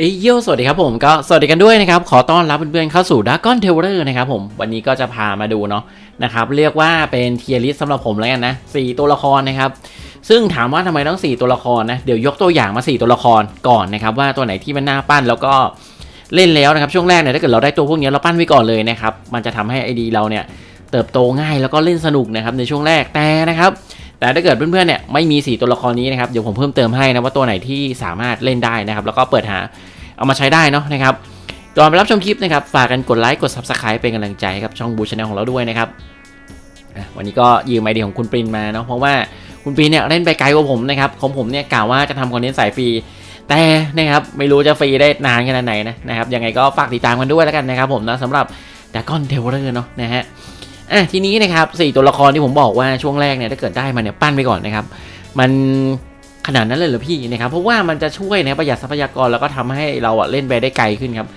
เอยยสวัสดีครับผมก็สวัสดีกันด้วยนะครับ ขอต้อนรับเพื่อนๆเข้าสู่ด a ก o n นเทเลอร์นะครับผมวันนี้ก็จะพามาดูเนาะนะครับเรียกว่าเป็นเทียริสสำหรับผมแล้วกันนะสตัวละครนะครับ ซึ่งถามว่าทำไมต้อง 4 ตัวละครนะเดี๋ยวยกตัวอย่างมา 4 ตัวละครก่อนนะครับ ว่าตัวไหนที่มันน่าปั้นแล้วก็เล่นแล้วนะครับ ช่วงแรกเนี่ยถ้าเกิดเราได้ตัวพวกนี้เราปั้นไว้ก่อนเลยนะครับมันจะทำให้ไอดีเราเนี่ยเติบโตง่ายแล้วก็เล่นสนุกนะครับในช่วงแรกแต่นะครับแต่ถ้าเกิดเพื่อนๆเนี่ยไม่มี 4 ตัวละครนี้นะครับเดี๋ยวผมเพิ่มเติมให้นะว่าตัวไหนที่สามารถเล่นได้นะครับแล้วก็เปิดหา เอามาใช้ได้เนาะนะครับก่อนไปรับชมคลิปนะครับฝากกันกดไลค์กด Subscribe เป็นกำลังใจให้กับช่องบูชาแนลของเราด้วยนะครับวันนี้ก็ยืมไอเดียของคุณปรินมาเนาะเพราะว่าคุณปรินเนี่ยเล่นไปไกลกว่าผมนะครับของผมเนี่ยกล่าวว่าจะทำคอนเทนต์สายฟรีแต่นะครับไม่รู้จะฟรีได้นานขนาดไหนนะนะครับยังไงก็ฝากติดตามกันด้วยแล้วกันนะครับผมนะสำหรับดากอนเทเวอร์เนาะนะฮะอะทีนี้นะครับสี่ตัวละครที่ผมบอกว่าช่วงแรกเนี่ยถ้าเกิดได้มาเนี่ยปั้นไปก่อนนะครับ มัน ขนาดนั้นเลยเหรอพี่นะครับเพราะว่ามันจะช่วยนะประหยัดทรัพยากรแล้วก็ทำให้เราอะเล่นไปได้ไกลขึ้นครับ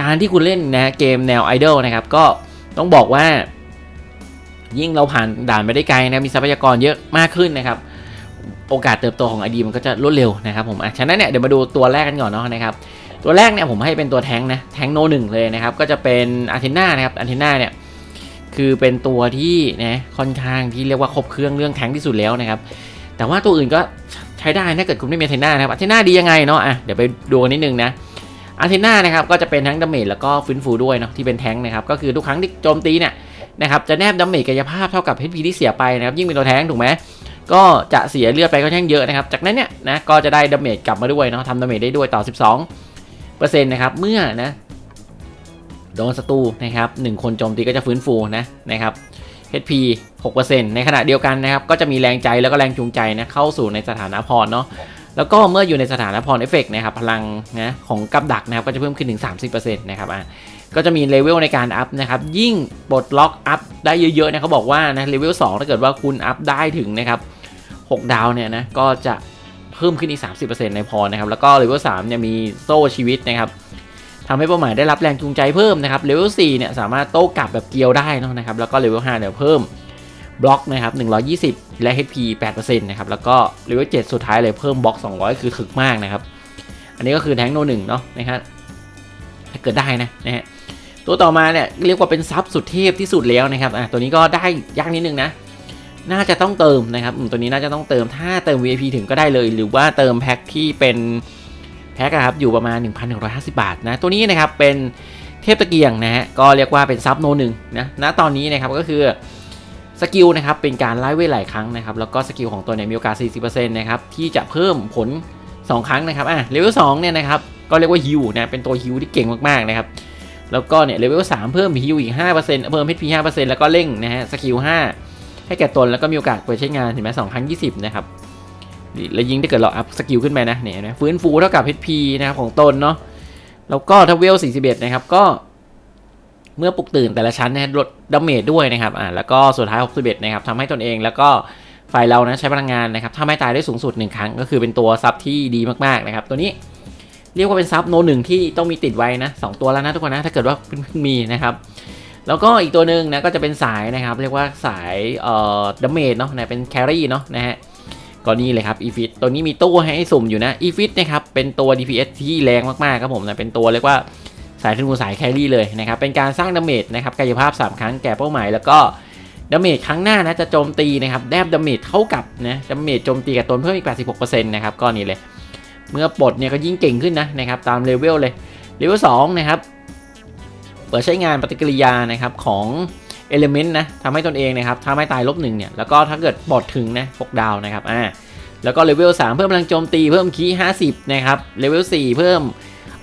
การที่คุณเล่นนะเกมแนวไอดอลนะครับก็ต้องบอกว่า ยิ่งเราผ่านด่านไปได้ไกลนะมีทรัพยากรเยอะมากขึ้นนะครับ โอกาสเติบโตของไอดีมันก็จะรวดเร็วนะครับผมอะฉะนั้นเนี่ยเดี๋ยวมาดูตัวแรกกันก่อนเนาะนะครับตัวแรกเนี่ยผมให้เป็นตัวแท้งนะแท้งโนหนึ่งเลยนะครับก็จะเป็นอาร์เทน่านะครับอาร์เทน่าเนี่ยคือเป็นตัวที่นะค่อนข้างที่เรียกว่าครบเครื่องเรื่องแทงที่สุดแล้วนะครับแต่ว่าตัวอื่นก็ ใช้ได้ถ้าเกิดคุณไม่มีอาเทน่านะครับอาเทน่าดียังไงเนาะอะเดี๋ยวไปดูกันนิดนึงนะอาเทน่านะครับก็จะเป็นทั้งดาเมจแล้วก็ฟื้นฟูด้วยเนาะที่เป็นแทงค์นะครับก็คือทุกครั้งที่โจมตีเนี่ยนะครับจะแนบดาเมจกายภาพเท่ากับ HP ที่เสียไปนะครับยิ่งเป็นตัวแทงค์ถูกไหมก็จะเสียเลือดไปค่อนข้างเยอะนะครับจากนั้นเนี่ยนะก็จะได้ดาเมจกลับมาด้วยเนาะทำดาเมจได้ด้วยต่อ 12%นะครับเมื่อนะโดนศัตรูนะครับหนึ่งคนโจมตีก็จะฟื้นฟูนะนะครับ HP 6%ในขณะเดียวกันนะครับก็จะมีแรงใจแล้วก็แรงจูงใจนะเข้าสู่ในสถานะพรเนาะแล้วก็เมื่ออยู่ในสถานะพรเอฟเฟกนะครับพลังนะของกับดักนะครับก็จะเพิ่มขึ้นถึง 30%นะครับอะก็จะมีเลเวลในการอัพนะครับยิ่งปลดล็อกอัพได้เยอะๆนะเขาบอกว่านะเลเวล2ถ้าเกิดว่าคุณอัพได้ถึงนะครับ6ดาวเนี่ยนะก็จะเพิ่มขึ้นอีก 30%ในพรนะครับแล้วก็เลเวล3เนี่ยมีโซ่ชีวิตนะครับ ทำให้เป้าหมายได้รับแรงจูงใจเพิ่มนะครับเลเวล4เนี่ยสามารถโต้กลับแบบเกียวได้นะครับแล้วก็เลเวล5เนี่ยเพิ่มบล็อกนะครับ120 และ HP 8%นะครับแล้วก็เลเวล7สุดท้ายเลยเพิ่มบล็อก 200 คือถึกมากนะครับ อันนี้ก็คือแทงโนหนึ่งเนาะนะครับถ้าเกิดได้นะนะฮะตัวต่อมาเนี่ยเรียกว่าเป็นซับสุดเทพที่สุดแล้วนะครับอะตัวนี้ก็ได้ยากนิดนึงนะ น่าจะต้องเติมนะครับตัวนี้น่าจะต้องเติมถ้าเติม VIP ถึงก็ได้เลย หรือว่าเติมแพ็คที่เป็น แพ็คครับอยู่ประมาณ 1,150 บาทนะตัวนี้นะครับเป็นเทพตะเกียงนะฮะก็เรียกว่าเป็นซับโนหนึ่งนะณตอนนี้นะครับก็คือสกิลนะครับเป็นการไล่เวทหลายครั้งนะครับแล้วก็สกิลของตัวเนี่ยมีโอกาส 40%นะครับที่จะเพิ่มผล 2 ครั้งนะครับอะเลเวล2เนี่ยนะครับก็เรียกว่าฮิวนะเป็นตัวฮิวที่เก่งมากๆนะครับแล้วก็เนี่ยเลเวล3เพิ่มฮิวอีก 5%เพิ่ม HP 5%แล้วก็เร่งนะฮะสกิล5ให้แก่ตนแล้วก็มีโอกาสเปิดใช้งานถึงแม้2ครั้ง 20 นะครับ แล้วยิงถ้าเกิดเราอัพสกิลขึ้นไปนะเนี่ยนะฟื้นฟูเท่ากับ HP นะครับของตนเนาะแล้วก็ถ้าเวล 41 นะครับก็เมื่อปลุกตื่นแต่ละชั้นนะลดดาเมจด้วยนะครับอ่าแล้วก็สุดท้าย 61 นะครับทำให้ตนเองแล้วก็ฝ่ายเรานะใช้พลังงานนะครับถ้าไม่ตายได้สูงสุด 1 ครั้ง ก็คือเป็นตัวซับที่ดีมากๆนะครับ ตัวนี้เรียกว่าเป็นซับโนหนึ่งที่ต้องมีติดไว้นะสองตัวแล้วนะทุกคนนะถ้าเกิดว่าเพิ่งมีนะครับแล้วก็อีกตัวหนึ่งนะก็จะเป็นสายนะครับ เรียกว่าสายเอ่อดาเมจเนาะนะเป็นแครี่เนาะนะฮะ ก็นี่เลยครับ e f i t ตัวนี้มีตู้ให้สุ่มอยู่นะ e f i t นะครับเป็นตัว DPS ที่แรงมากๆครับผมนะเป็นตัวเรียกว่าสายธนูสายแครี่เลยนะครับเป็นการสร้างดาเมจนะครับกายภาพ 3 ครั้งแก่เป้าหมายแล้วก็ดาเมจครั้งหน้านะจะโจมตีนะครับแดบดาเมจเท่ากับนะดาเมจโจมตีกับตนเพิ่มอีก 86%นะครับก็นี่เลย เมื่อปลดเนี่ยก็ยิ่งเก่งขึ้นนะนะครับตามเลเวลเลยเลเวล2นะครับเปิดใช้งานปฏิกิริยานะครับของ เอลิเมนต์นะทำให้ตนเองนะครับถ้าไม่ตายลบหนึ่งเนี่ยแล้วก็ถ้าเกิดบอดถึงนะ6ดาวนะครับอ่าแล้วก็เลเวล3เพิ่มพลังโจมตีเพิ่มคีย์50นะครับเลเวล4เพิ่ม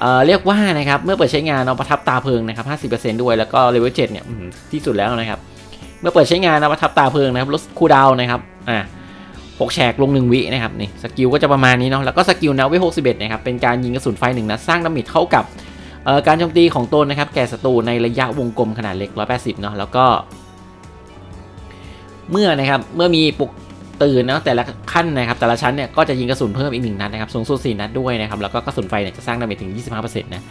เอ่อเรียกว่านะครับเมื่อเปิดใช้งานเอาประทับตาเพลิงนะครับ50%ด้วยแล้วก็เลเวล7เนี่ยที่สุดแล้วนะครับเมื่อเปิดใช้งานเอาประทับตาเพลิงนะครับลดคูลดาวน์นะครับอ่าหกแฉกลง 1 วินะครับนี่สกิลก็จะประมาณนี้เนาะแล้วก็สกิลนะเวล61นะครับเป็นการยิงกระสุนไฟหนึ่งนัดสร้างดาเมจเข้ากับ การโจมตีของตนนะครับ แก่ศัตรูในระยะวงกลมขนาดเล็ก 180 เนาะแล้วก็ เมื่อนะครับ เมื่อมีปลุกตื่นนะแต่ละขั้นนะครับ แต่ละชั้นเนี่ยก็จะยิงกระสุนเพิ่มอีกหนึ่งนัดนะครับสูงสุด4นัดด้วยนะครับ แล้วก็กระสุนไฟเนี่ยจะสร้างดาเมจถึง 25%นะ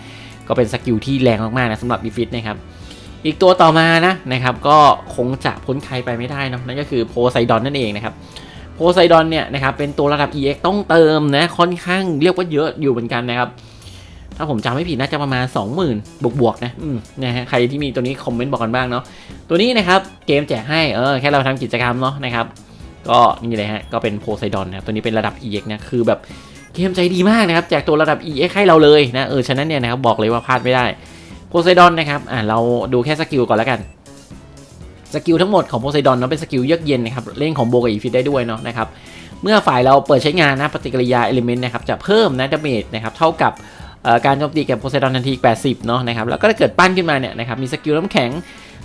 ก็เป็นสกิลที่แรงมากๆนะสำหรับบีฟิตนะครับอีกตัวต่อมานะนะครับ ก็คงจะพ้นใครไปไม่ได้นะนั่นก็คือโพไซดอนนั่นเองนะครับโพไซดอนเนี่ยนะครับเป็นตัวระดับ EX ต้องเติมนะค่อนข้างเรียกว่าเยอะอยู่เหมือนกันนะครับ ถ้าผมจำไม่ผิดน่าจะประมาณ 20,000 บวกบวกๆนะอืมนะฮะใครที่มีตัวนี้คอมเมนต์บอกกันบ้างเนาะตัวนี้นะครับเกมแจกให้เออแค่เราทำกิจกรรมเนาะนะครับก็นี่เลยฮะก็เป็นโพไซดอนนะครับตัวนี้เป็นระดับ EX นะคือแบบเกมใจดีมากนะครับแจกตัวระดับ EX ให้เราเลยนะเออฉะนั้นเนี่ยนะครับบอกเลยว่าพลาดไม่ได้โพไซดอนนะครับอ่าเราดูแค่สกิลก่อนแล้วกันสกิลทั้งหมดของโพไซดอนเนาะเป็นสกิลเยือกเย็นนะครับเล่นของโบกับอีฟิตได้ด้วยเนาะนะครับเมื่อฝ่ายเราเปิดใช้งานนะปฏิกิริยาเอลิเมนต์นะครับจะเพิ่มนะดาเมจนะครับเท่ากับเอ่อ การโจมตีแก่โพไซดอนทันที 80 เนาะนะครับ แล้วก็ถ้าเกิดปั้นขึ้นมาเนี่ยนะครับ มีสกิลน้ำแข็ง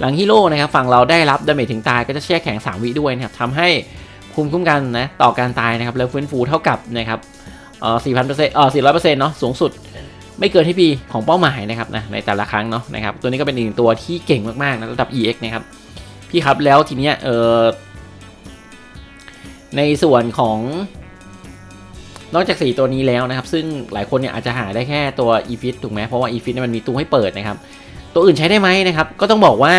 หลังฮีโร่นะครับ ฝั่งเราได้รับดาเมจถึงตายก็จะแช่แข็ง 3 วิด้วยนะครับทำให้ภูมิคุ้มกันนะต่อการตายนะครับ แล้วฟื้นฟูเท่ากับนะครับเอ่อ4,000%เอ่อ400%เซ็นต์เนาะ สูงสุดไม่เกินที่ปีของเป้าหมายนะครับนะ ในแต่ละครั้งเนาะนะครับ ตัวนี้ก็เป็นอีกหนึ่งตัวที่เก่งมากๆนะระดับ EX นะครับ พี่ครับแล้วทีเนี้ยเออในส่วนของ นอกจาก 4 ตัวนี้แล้วนะครับ ซึ่งหลายคนเนี่ยอาจจะหาได้แค่ตัว e f i t ถูกไหมเพราะว่า e f i t เนี่ยมันมีตู้ให้เปิดนะครับ ตัวอื่นใช้ได้ไหมนะครับ ก็ต้องบอกว่า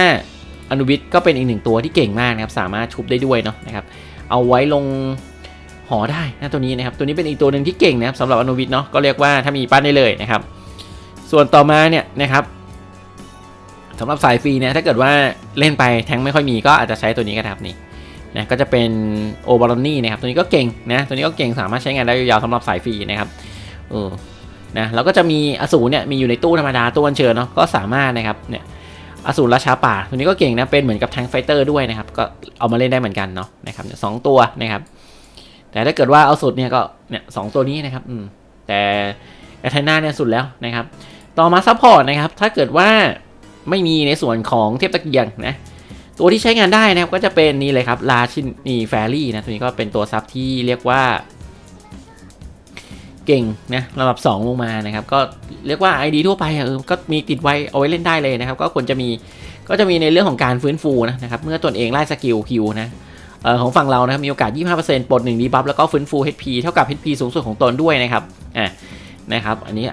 อนุวิทก็เป็นอีกหนึ่งตัวที่เก่งมากนะครับ สามารถชุบได้ด้วยเนาะนะครับ เอาไว้ลงหอได้นะตัวนี้นะครับ ตัวนี้เป็นอีกตัวหนึ่งที่เก่งนะครับสำหรับอนุวิทเนาะ ก็เรียกว่าถ้ามีปั้นได้เลยนะครับ ส่วนต่อมาเนี่ยนะครับสำหรับสายฟรีเนี่ยถ้าเกิดว่าเล่นไปแทงไม่ค่อยมีก็อาจจะใช้ตัวนี้ก็ได้ครับนี่ นะก็จะเป็นโอบารอนี่นะครับ ตัวนี้ก็เก่งนะ ตัวนี้ก็เก่งสามารถใช้งานได้ยาวๆสำหรับสายฟรีนะครับเออนะแล้วก็จะมีอสูรเนี่ยมีอยู่ในตู้ธรรมดาตู้อัญเชิญเนาะก็สามารถนะครับเนี่ยอสูรราชาป่า ตัวนี้ก็เก่งนะเป็นเหมือนกับแทงไฟเตอร์ด้วยนะครับ ก็เอามาเล่นได้เหมือนกันเนาะนะครับสองตัวนะครับ แต่ถ้าเกิดว่าเอาสุดเนี่ยก็เนี่ยสองตัวนี้นะครับอืมแต่แอทนาเนี่ยสุดแล้วนะครับ ต่อมาซัพพอร์ตนะครับ ถ้าเกิดว่าไม่มีในส่วนของเทพตะเกียงนะ ตัวที่ใช้งานได้นะครับก็จะเป็นนี่เลยครับลาชินีแฟรี่นะตัวนี้ก็เป็นตัวซับที่เรียกว่าเก่งนะระดับ 2 ลงมานะครับ ก็เรียกว่า ID ทั่วไปเออก็มีติดไว้เอาไว้เล่นได้เลยนะครับ ก็ควรจะมีก็จะมีในเรื่องของการฟื้นฟูนะนะครับเมื่อตนเองไล่สกิลคิวนะออของฝั่งเรานะครับมีโอกาส 25%ปลด1ดีบัฟแล้วก็ฟื้นฟู HP เท่ากับ HP สูงสุดของตนด้วยนะครับอะนะครับ อันนี้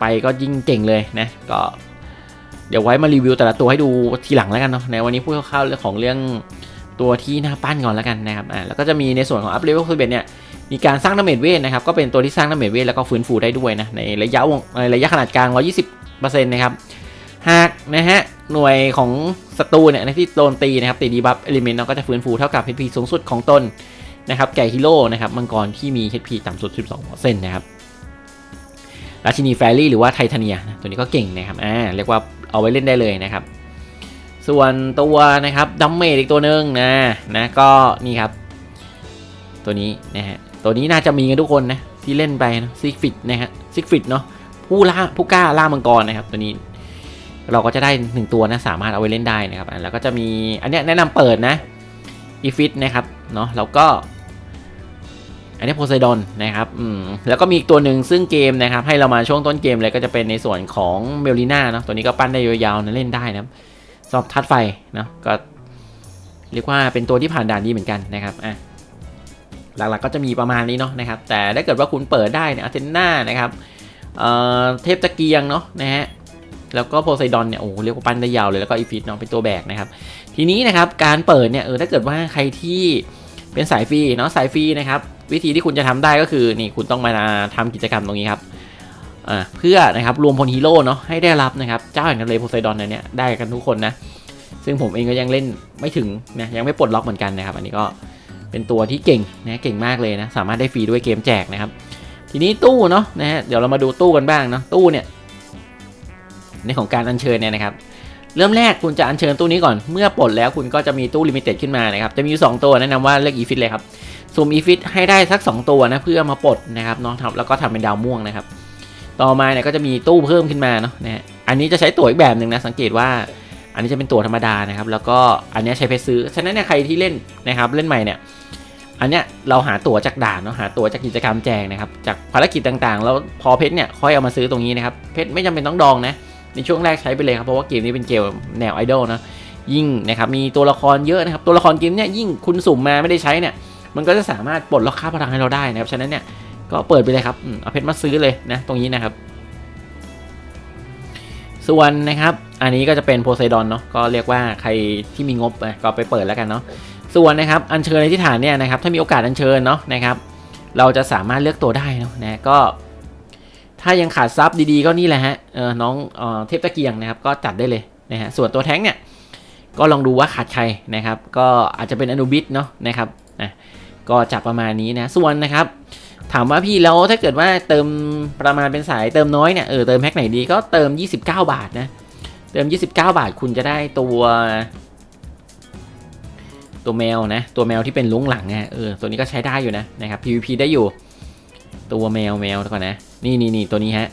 ไปก็ยิ่งเก่งเลยนะก็ เดี๋ยวไว้มารีวิวแต่ละตัวให้ดูทีหลังแล้วกันเนาะในวันนี้พูดคร่าวๆเรื่องของเรื่องตัวที่หน้าปั้นก่อนแล้วกันนะครับอ่าแล้วก็จะมีในส่วนของอัพเลเวลคือเบเนี่ยมีการสร้างดาเมจเวทนะครับก็เป็นตัวที่สร้างดาเมจเวทแล้วก็ฟื้นฟูได้ด้วยนะในระยะวงในระยะขนาดกลาง 120%นะครับหากนะฮะหน่วยของศัตรูเนี่ยในที่โดนตีนะครับตีดีบัฟเอลิเมนต์เราก็จะฟื้นฟูเท่ากับ HP สูงสุดของตนนะครับแก่ฮีโร่นะครับมังกรที่มี HP ต่ำสุด 12%นะครับราชินีแฟรี่หรือว่าไททาเนียตัวนี้ก็เก่งนะครับอ่าเรียกว่า เอาไว้เล่นได้เลยนะครับ ส่วนตัวนะครับดัมเมจอีกตัวหนึ่งนะนะก็นี่ครับ ตัวนี้นะฮะตัวนี้น่าจะมีกันทุกคนนะที่เล่นไปนะซิกฟิตนะฮะซิกฟิตเนาะผู้ล่าผู้กล้าล่ามังกรนะครับ ตัวนี้เราก็จะได้หนึ่งตัวนะสามารถเอาไว้เล่นได้นะครับแล้วก็จะมีอันนี้แนะนำเปิดนะอีฟิตนะครับเนาะแล้วก็ อันนี้โพไซดอนนะครับอืมแล้วก็มีอีกตัวหนึ่งซึ่งเกมนะครับให้เรามาช่วงต้นเกมเลยก็จะเป็นในส่วนของเมลิน่าเนาะตัวนี้ก็ปั้นได้ยาวๆนะเล่นได้นะสำหรับทัดไฟเนาะก็เรียกว่าเป็นตัวที่ผ่านด่านดีเหมือนกันนะครับอะหลักๆก็จะมีประมาณนี้เนาะนะครับ แต่ถ้าเกิดว่าคุณเปิดได้เนี่ยอาเทนนานะครับเอ่อเทพตะเกียงเนาะนะฮะแล้วก็โพไซดอนเนี่ยโอ้โหเรียกว่าปั้นได้ยาวเลยแล้วก็อีฟิตเนาะเป็นตัวแบกนะครับ ทีนี้นะครับการเปิดเนี่ยเออถ้าเกิดว่าใครที่เป็นสายฟรีเนาะสายฟรีนะครับ วิธีที่คุณจะทำได้ก็คือนี่คุณต้องมาทำกิจกรรมตรงนี้ครับเพื่อนะครับรวมพลฮีโร่เนาะให้ได้รับนะครับเจ้าแห่งทะเลโพไซดอนเนี่ยได้กันทุกคนนะซึ่งผมเองก็ยังเล่นไม่ถึงนะยังไม่ปลดล็อกเหมือนกันนะครับ อันนี้ก็เป็นตัวที่เก่งนะเก่งมากเลยนะสามารถได้ฟรีด้วยเกมแจกนะครับ ทีนี้ตู้เนาะนะฮะเดี๋ยวเรามาดูตู้กันบ้างเนาะตู้เนี่ยในของการอัญเชิญเนี่ยนะครับเริ่มแรกคุณจะอัญเชิญตู้นี้ก่อนเมื่อปลดแล้วคุณก็จะมีตู้ลิมิเต็ดขึ้นมานะครับจะมีอยู่สองตัวแนะนำว่าเลือกอีฟิตเลยครับ ซูมอีฟิตให้ได้สัก 2 ตัวนะเพื่อมาปลดนะครับเนาะทำแล้วก็ทำเป็นดาวม่วงนะครับ ต่อมาเนี่ยก็จะมีตู้เพิ่มขึ้นมาเนาะนะอันนี้จะใช้ตั๋วอีกแบบหนึ่งนะสังเกตว่าอันนี้จะเป็นตั๋วธรรมดานะครับ แล้วก็อันนี้ใช้เพชรซื้อ ฉะนั้นเนี่ยใครที่เล่นนะครับเล่นใหม่เนี่ยอันเนี้ยเราหาตั๋วจากด่านเนาะหาตั๋วจากกิจกรรมแจกนะครับจากภารกิจต่างๆ แล้วพอเพชรเนี่ยค่อยเอามาซื้อตรงนี้นะครับเพชรไม่จำเป็นต้องดองนะในช่วงแรกใช้ไปเลยครับเพราะว่าเกมนี้เป็นเกมแนวไอดอลนะยิ่งนะครับมีตัวละครเยอะนะครับตัวละครเกมเนี่ยยิ่งคุณสุ่มมาไม่ได้ใช้เนี่ย มันก็จะสามารถปลดล็อกค่าพลังให้เราได้นะครับ ฉะนั้นเนี่ยก็เปิดไปเลยครับเอาเพชรมาซื้อเลยนะตรงนี้นะครับ ส่วนนะครับ อันนี้ก็จะเป็นโพไซดอนเนาะก็เรียกว่าใครที่มีงบก็ไปเปิดแล้วกันเนาะส่วนนะครับอัญเชิญในที่ฐานเนี่ยนะครับถ้ามีโอกาสอัญเชิญเนาะนะครับ เราจะสามารถเลือกตัวได้เนาะนะก็ถ้ายังขาดซับดีๆก็นี่แหละฮะเออน้องเออเทพตะเกียงนะครับ ก็จัดได้เลยนะฮะส่วนตัวแท้งเนี่ยก็ลองดูว่าขาดใครนะครับ ก็อาจจะเป็นอนุบิสเนาะนะครับ ก็จับประมาณนี้นะ ส่วนนะครับ ถามว่าพี่แล้วถ้าเกิดว่าเติมประมาณเป็นสายเติมน้อยเนี่ยเออเติมแพ็คไหนดีก็เติม 29 บาทนะ เติม 29 บาทคุณจะได้ตัว ตัวแมวนะ ตัวแมวที่เป็นลุงหลังนะเออตัวนี้ก็ใช้ได้อยู่นะนะครับ PVP ได้อยู่ ตัวแมวแมวก่อนนะนี่นี่นี่ตัวนี้ฮะ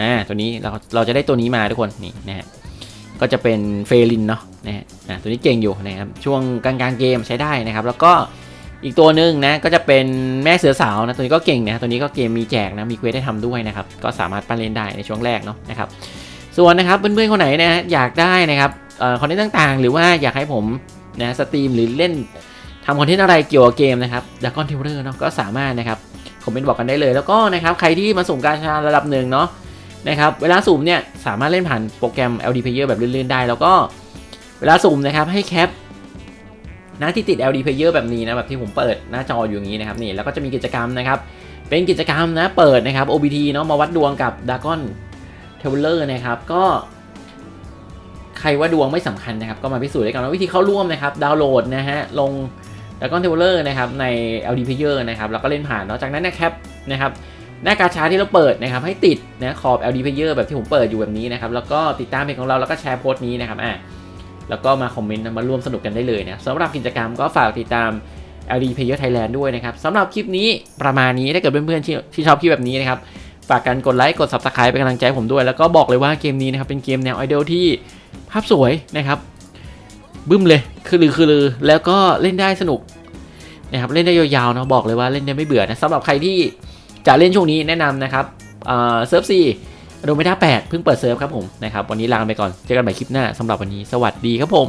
อ่าตัวนี้เราเราจะได้ตัวนี้มาทุกคนนี่นะฮะก็จะเป็นเฟลินเนาะนะฮะตัวนี้เก่งอยู่นะครับช่วงกลางๆเกมใช้ได้นะครับ แล้วก็ อีกตัวหนึ่งนะก็จะเป็นแม่เสือสาวนะตัวนี้ก็เก่งนะตัวนี้ก็เกมมีแจกนะมีเควสให้ทำด้วยนะครับก็สามารถปั้นเล่นได้ในช่วงแรกเนาะนะครับส่วนนะครับเพื่อนๆคนไหนนะอยากได้นะครับเอ่อคอนเทนต์ต่างๆ หรือว่าอยากให้ผมนะสตรีมหรือเล่นทำคอนเทนต์อะไรเกี่ยวกับเกมนะครับดากอนเทเลอร์เนาะก็สามารถนะครับคอมเมนต์บอกกันได้เลย แล้วก็นะครับใครที่มาสุ่มการชาระดับหนึ่งเนาะนะครับเวลาสุ่มเนี่ยสามารถเล่นผ่านโปรแกรม LD Player แบบลื่นๆได้ แล้วก็เวลาสุ่มนะครับให้แคป นะที่ติด LD Player แบบนี้นะแบบที่ผมเปิดหน้าจออยู่อย่างนี้นะครับนี่แล้วก็จะมีกิจกรรมนะครับ เป็นกิจกรรมนะเปิดนะครับ OBT เนาะมาวัดดวงกับดากอนเทเลอร์นะครับก็ใครว่าดวงไม่สำคัญนะครับ ก็มาพิสูจน์ด้วยกันว่าวิธีเข้าร่วมนะครับ ดาวน์โหลดนะฮะ ลงแล้วก็เทเลอร์นะครับ ใน LD Player นะครับ แล้วก็เล่นผ่านเนาะจากนั้นนะครับนะครับ หน้ากาชาที่เราเปิดนะครับ ให้ติดนะขอบ LD Player แบบที่ผมเปิดอยู่แบบนี้นะครับ แล้วก็ติดตามเพจของเราแล้วก็แชร์โพสต์นี้นะครับอะ แล้วก็มาคอมเมนต์มาร่วมสนุกกันได้เลยนะสำหรับกิจกรรมก็ฝากติดตาม LD Player Thailand ด้วยนะครับสำหรับคลิปนี้ประมาณนี้ถ้าเกิดเพื่อนๆที่ที่ชอบคลิปแบบนี้นะครับฝากกันกดไลค์กด Subscribe เป็นกำลังใจผมด้วย แล้วก็บอกเลยว่าเกมนี้นะครับเป็นเกมแนวไอดอลที่ภาพสวยนะครับบึ้มเลยคือลือคือลือแล้วก็เล่นได้สนุกนะครับเล่นได้ยาวๆนะบอกเลยว่าเล่นได้ไม่เบื่อนะสำหรับใครที่จะเล่นช่วงนี้แนะนำนะครับเอ่อเซิร์ฟซี โดเมด้า8เพิ่งเปิดเซิร์ฟครับผมนะครับวันนี้ลาไปก่อนเจอกันใหม่คลิปหน้าสำหรับวันนี้สวัสดีครับผม